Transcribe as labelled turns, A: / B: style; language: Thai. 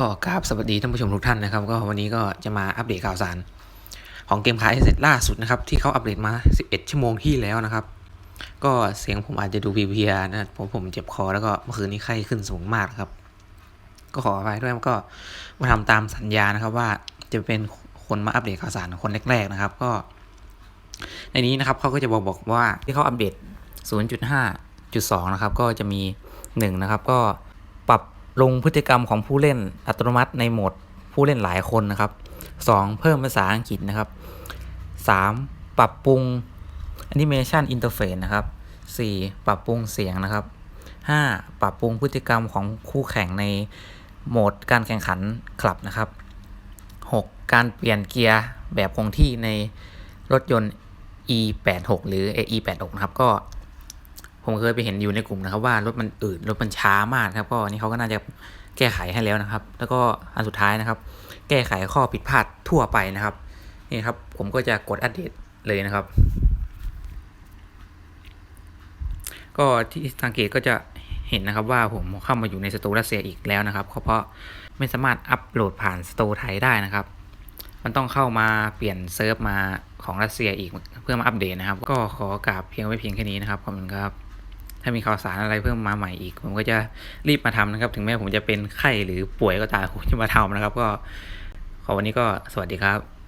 A: ก็กราบสวัสดีท่านผู้ชมทุกท่านนะครับ ก็วันนี้ก็จะมาอัปเดตข่าวสาร ของเกมขายเสร็จล่าสุดนะครับ ที่เขาอัปเดตมา 11 ชั่วโมงที่แล้วนะครับ ก็เสียงผมอาจจะดูเพียนะผมผมเจ็บคอแล้วก็เมื่อคืนนี้ไข้ขึ้นสูงมากครับ ก็ขออภัยด้วยก็มาทำตามสัญญานะครับว่าจะเป็นคนมาอัปเดตข่าวสารคนแรก ๆนะครับ ก็ ในนี้นะครับเขาก็จะบอกบอกว่าที่เขาอัปเดต 0.5.2 นะครับ ก็จะมี1นะครับก็ ลงพฤติกรรมของผู้เล่นอัตโนมัติในโหมดผู้เล่นหลายคนนะครับ 2 เพิ่มภาษาอังกฤษนะครับ 3 ปรับปรุง Animation Interface นะครับ 4 ปรับปรุงเสียงนะครับ 5 ปรับปรุงพฤติกรรมของคู่แข่งในโหมดการแข่งขันคลับนะครับ 6 การเปลี่ยนเกียร์แบบคงที่ในรถยนต์ e86 หรือ e86 นะครับก็ ผมเคยไปเห็นอยู่ในกลุ่มนะครับว่ารถมันอืดรถมันช้ามากครับ ก็นนี่เขาก็น่าจะแก้ไขให้แล้วนะครับ แล้วก็อันสุดท้ายนะครับ แก้ไขข้อผิดพลาดทั่วไปนะครับนี่ครับ ผมก็จะกดอัปเดตเลยนะครับ ก็ที่สังเกตก็จะเห็นนะครับว่าผมเข้ามาอยู่ในสตูรัสเซียอีกแล้วนะครับ เพราะไม่สามารถอัปโหลดผ่านสตูไทยได้นะครับ มันต้องเข้ามาเปลี่ยนเซิร์ฟมาของรัสเซียอีกเพื่อมาอัปเดตนะครับ ก็ขอกราบเพียงไว้เพียงแค่นี้นะครับขอบคุณครับ ถ้ามีข่าวสารอะไรเพิ่มมาใหม่อีก ผมก็จะรีบมาทำนะครับ ถึงแม้ผมจะเป็นไข้หรือป่วยก็ตามผมจะมาทำนะครับ ก็ขอวันนี้ก็สวัสดีครับ